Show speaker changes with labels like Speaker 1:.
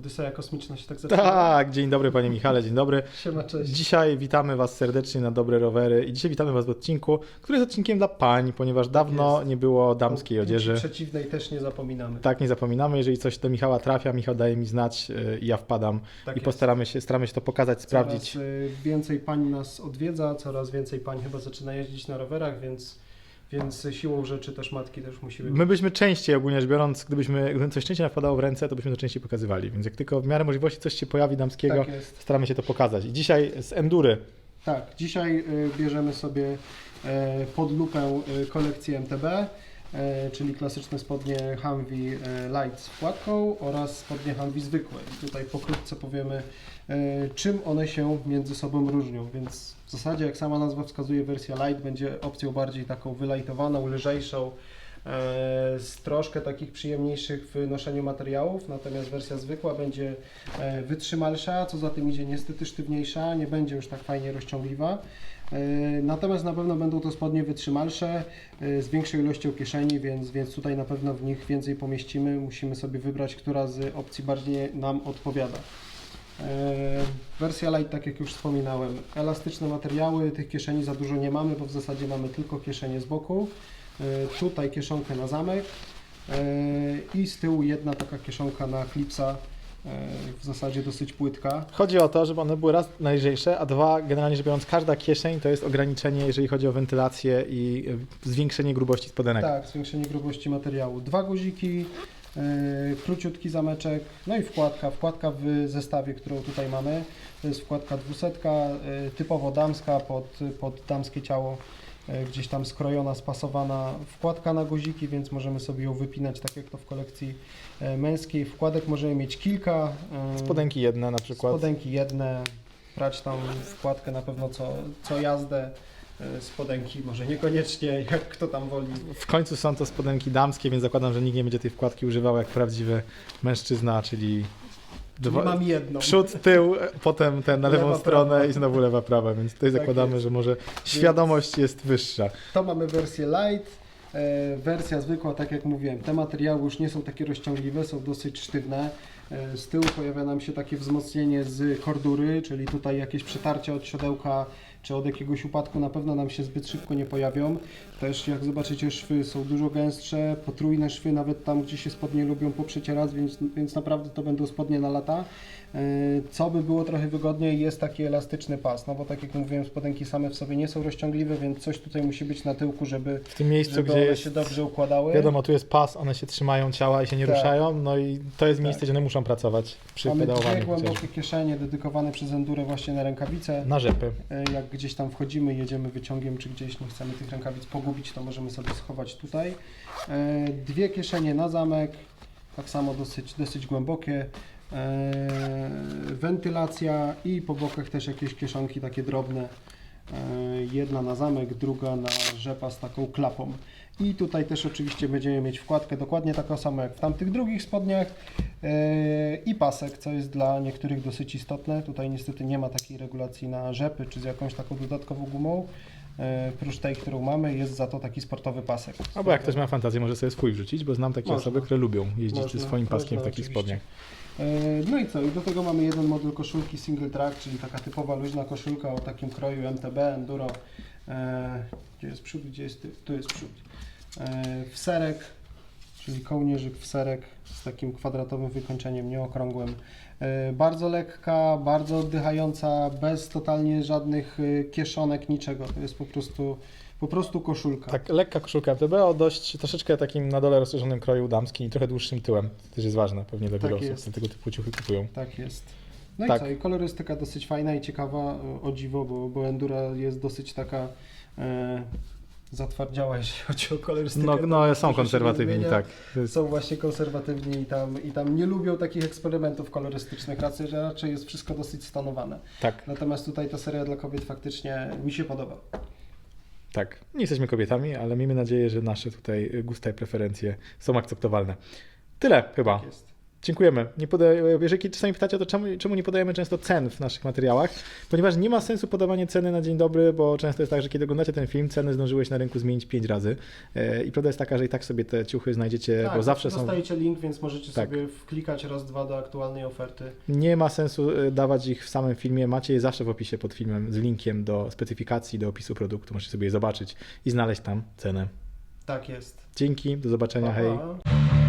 Speaker 1: Odyseja kosmiczna się tak zaczyna.
Speaker 2: Tak, dzień dobry panie Michale, dzień dobry.
Speaker 1: Siema, cześć.
Speaker 2: Dzisiaj witamy was serdecznie na Dobre Rowery i dzisiaj witamy was w odcinku, który jest odcinkiem dla pań, ponieważ dawno
Speaker 1: jest.
Speaker 2: nie było damskiej odzieży.
Speaker 1: przeciwnej też nie zapominamy.
Speaker 2: Tak, nie zapominamy, jeżeli coś do Michała trafia, Michał daje mi znać yy, i ja wpadam
Speaker 1: Tak
Speaker 2: i
Speaker 1: jest.
Speaker 2: postaramy się, staramy się to pokazać, sprawdzić.
Speaker 1: Coraz y, więcej pań nas odwiedza, coraz więcej pań chyba zaczyna jeździć na rowerach, więc, więc siłą rzeczy też matki też musimy...
Speaker 2: My byśmy częściej, ogólnie rzecz biorąc, gdybyśmy gdyby coś częściej napadało w ręce, to byśmy to częściej pokazywali, więc jak tylko w miarę możliwości coś się pojawi damskiego,
Speaker 1: Tak
Speaker 2: staramy się to pokazać. I dzisiaj z Endury,
Speaker 1: Tak, dzisiaj y, bierzemy sobie e, pod lupę y, kolekcję MTB, czyli klasyczne spodnie Humvee e, Light z wkładką oraz spodnie Humvee zwykłe. I tutaj pokrótce powiemy, e, czym one się między sobą różnią. Więc w zasadzie, jak sama nazwa wskazuje, wersja Light będzie opcją bardziej taką wylajtowaną, lżejszą, e, z troszkę takich przyjemniejszych w noszeniu materiałów, natomiast wersja zwykła będzie e, wytrzymalsza, co za tym idzie niestety sztywniejsza, nie będzie już tak fajnie rozciągliwa. E, Natomiast na pewno będą to spodnie wytrzymalsze, e, z większą ilością kieszeni, więc, więc tutaj na pewno w nich więcej pomieścimy. Musimy sobie wybrać, która z opcji bardziej nam odpowiada. E, Wersja light, tak jak już wspominałem, elastyczne materiały, tych kieszeni za dużo nie mamy, bo w zasadzie mamy tylko kieszenie z boku. E, Tutaj kieszonkę na zamek e, i z tyłu jedna taka kieszonka na klipsa, e, w zasadzie dosyć płytka.
Speaker 2: Chodzi o to, żeby one były raz najlżejsze, a dwa, generalnie rzecz biorąc, każda kieszeń to jest ograniczenie, jeżeli chodzi o wentylację i zwiększenie grubości spodenek.
Speaker 1: Tak, zwiększenie grubości materiału. Dwa guziki, yy, króciutki zameczek, no i wkładka. Wkładka w zestawie, którą tutaj mamy. To jest wkładka dwusetka, yy, typowo damska, pod, pod damskie ciało. Yy, Gdzieś tam skrojona, spasowana wkładka na guziki, więc możemy sobie ją wypinać tak jak to w kolekcji yy, męskiej. Wkładek możemy mieć kilka. yy,
Speaker 2: Spodenki jedne na przykład.
Speaker 1: Spodenki jedne, brać tam wkładkę na pewno co, co jazdę. Spodenki może niekoniecznie, jak kto tam woli.
Speaker 2: W końcu są to spodenki damskie, więc zakładam, że nikt nie będzie tej wkładki używał jak prawdziwy mężczyzna, Czyli dwa,
Speaker 1: mam jedną.
Speaker 2: przód, tył, potem ten na lewą
Speaker 1: Lewa,
Speaker 2: stronę
Speaker 1: prawa.
Speaker 2: i znowu lewa, prawa, więc tutaj
Speaker 1: Tak
Speaker 2: zakładamy,
Speaker 1: jest.
Speaker 2: że może świadomość jest wyższa.
Speaker 1: To mamy wersję light. E, wersja zwykła, tak jak mówiłem, te materiały już nie są takie rozciągliwe, są dosyć sztywne. E, z tyłu pojawia nam się takie wzmocnienie z kordury, czyli tutaj jakieś przetarcia od siodełka czy od jakiegoś upadku na pewno nam się zbyt szybko nie pojawią. Też jak zobaczycie szwy są dużo gęstsze, potrójne szwy nawet tam gdzie się spodnie lubią poprzecierać, więc, więc naprawdę to będą spodnie na lata. E, Co by było trochę wygodniej, jest taki elastyczny pas, no bo tak jak mówiłem, spodenki same w sobie nie są rozciągliwe, więc coś tutaj musi być na tyłku, żeby,
Speaker 2: W tym miejscu,
Speaker 1: żeby
Speaker 2: gdzie
Speaker 1: one
Speaker 2: jest,
Speaker 1: się dobrze układały.
Speaker 2: wiadomo, tu jest pas, one się trzymają ciała i się nie
Speaker 1: Tak.
Speaker 2: ruszają, no i to jest miejsce,
Speaker 1: Tak.
Speaker 2: gdzie one muszą pracować przy
Speaker 1: Mamy dwie
Speaker 2: pedałowaniu.
Speaker 1: głębokie
Speaker 2: chociażby.
Speaker 1: kieszenie dedykowane przez Enduro właśnie na rękawice.
Speaker 2: Na rzepy.
Speaker 1: E, Jak gdzieś tam wchodzimy, jedziemy wyciągiem, czy gdzieś nie chcemy tych rękawic pogubić, to możemy sobie schować tutaj. E, Dwie kieszenie na zamek, tak samo dosyć, dosyć głębokie. E, Wentylacja i po bokach też jakieś kieszonki takie drobne. E, Jedna na zamek, druga na rzepa z taką klapą. I tutaj też oczywiście będziemy mieć wkładkę dokładnie taką samą jak w tamtych drugich spodniach e, i pasek, co jest dla niektórych dosyć istotne. Tutaj niestety nie ma takiej regulacji na rzepy czy z jakąś taką dodatkową gumą. E, Prócz tej, którą mamy, jest za to taki sportowy pasek.
Speaker 2: Albo jak ktoś ma fantazję, może sobie swój wrzucić, bo znam takie
Speaker 1: Można.
Speaker 2: osoby, które lubią jeździć
Speaker 1: Można,
Speaker 2: ze swoim paskiem w
Speaker 1: można,
Speaker 2: takich
Speaker 1: oczywiście.
Speaker 2: spodniach.
Speaker 1: E, No i co? I do tego mamy jeden model koszulki single track, czyli taka typowa luźna koszulka o takim kroju MTB, Enduro. E, Gdzie jest przód, gdzie jest tył? Tu jest przód. E, W serek, czyli kołnierzyk w serek z takim kwadratowym wykończeniem, nieokrągłym. E, Bardzo lekka, bardzo oddychająca, bez totalnie żadnych kieszonek, niczego. To jest po prostu, po prostu koszulka.
Speaker 2: Tak, lekka koszulka MTB o dość troszeczkę takim na dole rozszerzonym kroju damskim i trochę dłuższym tyłem. To też jest ważne pewnie dla
Speaker 1: Tak
Speaker 2: wielu osób, tego typu ciuchy kupują.
Speaker 1: Tak jest. No
Speaker 2: Tak.
Speaker 1: i co? I kolorystyka dosyć fajna i ciekawa, o- dziwo, bo, bo Endura jest dosyć taka e, zatwardziała, jeśli chodzi o kolorystykę.
Speaker 2: No, no są konserwatywni, tak. Jest,
Speaker 1: Są właśnie konserwatywni i tam, i tam nie lubią takich eksperymentów kolorystycznych, raczej, że raczej jest wszystko dosyć stanowane.
Speaker 2: tak,
Speaker 1: Natomiast tutaj ta seria dla kobiet faktycznie mi się podoba.
Speaker 2: tak. Nie jesteśmy kobietami, ale miejmy nadzieję, że nasze tutaj gusta i preferencje są akceptowalne. Tyle chyba.
Speaker 1: Tak.
Speaker 2: Dziękujemy. Nie podaję, jeżeli czasami pytacie o to, czemu, czemu nie podajemy często cen w naszych materiałach, ponieważ nie ma sensu podawanie ceny na dzień dobry, bo często jest tak, że kiedy oglądacie ten film, ceny zdążyłeś na rynku zmienić 5 razy. E, I prawda jest taka, że i tak sobie te ciuchy znajdziecie,
Speaker 1: tak,
Speaker 2: bo zawsze są.
Speaker 1: dostajecie link, więc możecie
Speaker 2: Tak.
Speaker 1: sobie wklikać raz, dwa do aktualnej oferty.
Speaker 2: Nie ma sensu e, dawać ich w samym filmie. Macie je zawsze w opisie pod filmem z linkiem do specyfikacji, do opisu produktu. Możecie sobie je zobaczyć i znaleźć tam cenę.
Speaker 1: Tak jest.
Speaker 2: Dzięki, do zobaczenia, hej.
Speaker 1: Pa.